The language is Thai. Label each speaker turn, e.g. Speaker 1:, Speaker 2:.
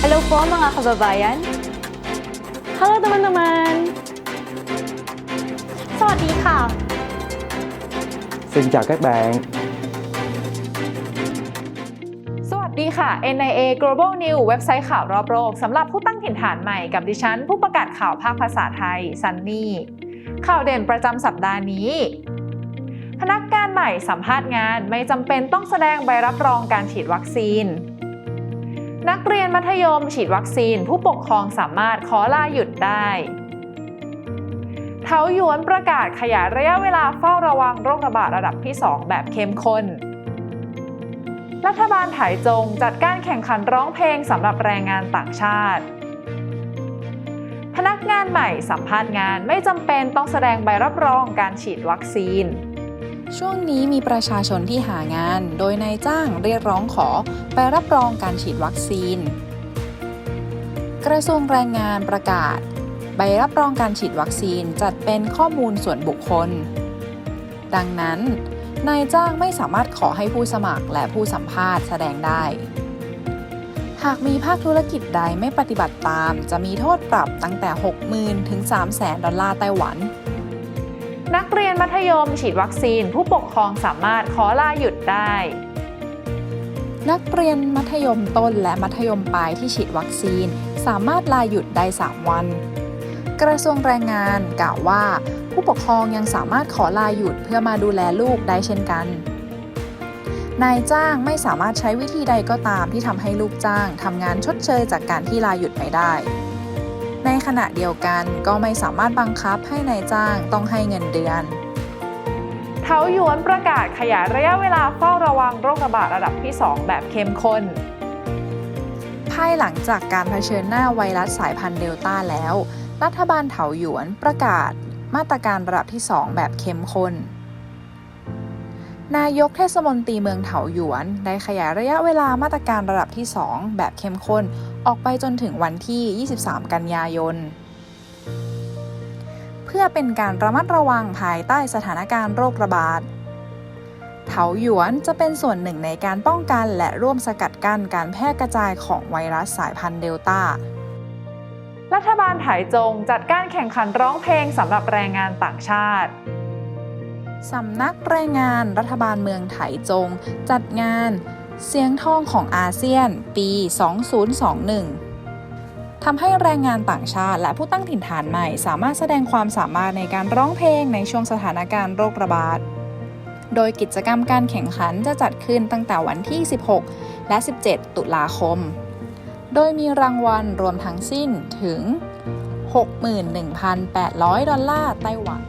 Speaker 1: Hello po mga kababayan.
Speaker 2: Halo teman-teman.
Speaker 1: สวัสดีค่ะ
Speaker 3: Xin chào các bạn.
Speaker 2: สวัสดีค่ะ NIA Global News เว็บไซต์ข่าวรอบโลกสำหรับผู้ตั้งถิ่นฐานใหม่กับดิฉัน ผู้ประกาศข่าวภาคภาษาไทยซันนี่ข่าวเด่นประจำสัปดาห์นี้ พนักงานใหม่สัมภาษณ์งานไม่จำเป็นต้องแสดงใบรับรองการฉีดวัคซีน นักเรียนมัธยมฉีดวัคซีน ผู้ปกครองสามารถขอลาหยุดได้เทาหยวนประกาศขยายระยะเวลาเฝ้าระวังโรคระบาดระดับที่ 2 แบบเข้มข้น รัฐบาลไถจงจัดการแข่งขันร้องเพลงสำหรับแรงงานต่างชาติ พนักงานใหม่สัมภาษณ์งานไม่จำเป็นต้องแสดงใบรับรองการฉีดวัคซีน
Speaker 4: ช่วงนี้มีประชาชนที่หางาน โดยนายจ้างเรียกร้องขอใบรับรองการฉีดวัคซีน กระทรวงแรงงานประกาศ ใบรับรองการฉีดวัคซีนจัดเป็นข้อมูลส่วนบุคคล ดังนั้น นายจ้างไม่สามารถขอให้ผู้สมัครและผู้สัมภาษณ์แสดงได้ หากมีภาคธุรกิจใดไม่ปฏิบัติตาม จะมีโทษปรับตั้งแต่ 60,000 ถึง 300,000 ดอลลาร์ไต้หวัน
Speaker 2: นักเรียนมัธยมฉีดวัคซีน ผู้ปกครองสามารถขอลาหยุดได้
Speaker 4: นักเรียนมัธยมต้นและมัธยมปลายที่ฉีดวัคซีน สามารถลาหยุดได้ 3 วัน กระทรวงแรงงานกล่าวว่า ผู้ปกครองยังสามารถขอลาหยุดเพื่อมาดูแลลูกได้เช่นกันนายจ้างไม่สามารถใช้วิธีใดก็ตามที่ทำให้ลูกจ้างทำงานชดเชยจากการที่ลาหยุดไม่ได้ ขณะเดียวกันก็ไม่สามารถบังคับให้นายจ้างต้องให้เงินเดือน
Speaker 2: เทาหยวนประกาศขยายระยะเวลาเฝ้าระวังโรคระบาดระดับที่ 2 แบบเข้มข้น
Speaker 4: ภายหลังจากการเผชิญหน้าไวรัสสายพันธุ์เดลต้าแล้ว รัฐบาลเถาหยวนประกาศมาตรการระดับที่ 2 แบบเข้มข้น นายกเทศมนตรีเมืองเถาหยวน ได้ขยายระยะเวลามาตรการระดับที่ 2 แบบเข้มข้น ออกไปจนถึงวันที่ 23 กันยายน เพื่อเป็นการระมัดระวังภายใต้สถานการณ์โรคระบาดเถาหยวนจะเป็นส่วนหนึ่งในการป้องกันและร่วมสกัดกั้นการแพร่กระจายของไวรัสสายพันธุ์เดลต้า
Speaker 2: รัฐบาลไถจงจัดการแข่งขันร้องเพลงสำหรับแรงงานต่างชาติ
Speaker 4: สำนักแรงงานรัฐบาลเมืองไถจง จัดงานเสียงทองของอาเซียน ปี 2021 ทำให้แรงงานต่างชาติ และผู้ตั้งถิ่นฐานใหม่ สามารถแสดงความสามารถในการร้องเพลงในช่วงสถานการณ์โรคระบาด โดยกิจกรรมการแข่งขันจะจัดขึ้นตั้งแต่วันที่ 16 และ 17 ตุลาคม โดยมีรางวัลรวมทั้งสิ้นถึง 61,800 ดอลลาร์ไต้หวัน